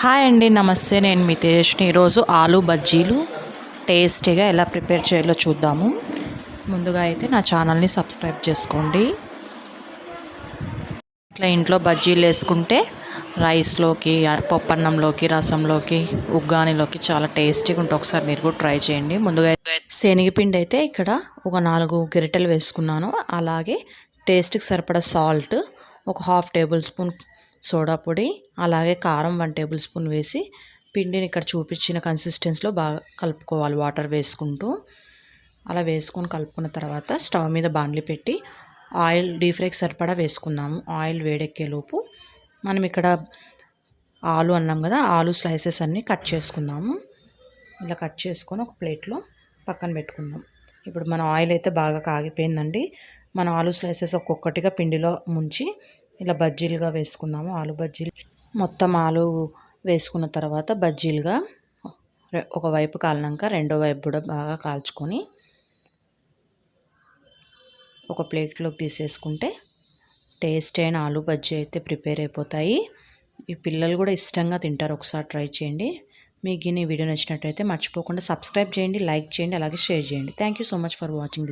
Hi అండి నమస్తే. నేను మీ తేజస్ని ఈరోజు ఆలు బజ్జీలు టేస్టీగా ఎలా ప్రిపేర్ చేయాలో చూద్దాము. ముందుగా అయితే నా ఛానల్ని సబ్స్క్రైబ్ చేసుకోండి. ఇట్లా ఇంట్లో బజ్జీలు వేసుకుంటే రైస్లోకి పప్పన్నంలోకి రసంలోకి ఉగ్గానిలోకి చాలా టేస్టీగా ఉంటుంది. ఒకసారి మీరు కూడా ట్రై చేయండి. ముందుగా శనగపిండి అయితే ఇక్కడ ఒక నాలుగు గిరిటలు వేసుకున్నాను. అలాగే టేస్ట్కి సరిపడా సాల్ట్ ఒక హాఫ్ టేబుల్ స్పూన్ సోడా పొడి అలాగే కారం వన్ టేబుల్ స్పూన్ వేసి పిండిని ఇక్కడ చూపించిన కన్సిస్టెన్స్లో బాగా కలుపుకోవాలి వాటర్ వేసుకుంటూ. అలా వేసుకొని కలుపుకున్న తర్వాత స్టవ్ మీద బాండ్లీ పెట్టి ఆయిల్ డీప్ ఫ్రైకి సరిపడా వేసుకుందాము. ఆయిల్ వేడెక్కేలోపు మనం ఇక్కడ ఆలు అన్నాం కదా ఆలు స్లైసెస్ అన్నీ కట్ చేసుకుందాము. ఇలా కట్ చేసుకొని ఒక ప్లేట్లో పక్కన పెట్టుకుందాం. ఇప్పుడు మన ఆయిల్ అయితే బాగా కాగిపోయిందండి. మన ఆలు స్లైసెస్ ఒక్కొక్కటిగా పిండిలో ముంచి ఇలా బజ్జీలుగా వేసుకుందాము ఆలు బజ్జీలు. మొత్తం ఆలు వేసుకున్న తర్వాత బజ్జీలుగా ఒకవైపు కాలినాక రెండో వైపు కూడా బాగా కాల్చుకొని ఒక ప్లేట్లోకి తీసేసుకుంటే టేస్ట్ అయిన ఆలు బజ్జీ అయితే ప్రిపేర్ అయిపోతాయి. ఈ పిల్లలు కూడా ఇష్టంగా తింటారు ఒకసారి ట్రై చేయండి. మీకు ఈ వీడియో నచ్చినట్టయితే మర్చిపోకుండా సబ్స్క్రైబ్ చేయండి లైక్ చేయండి అలాగే షేర్ చేయండి. Thank you so much for watching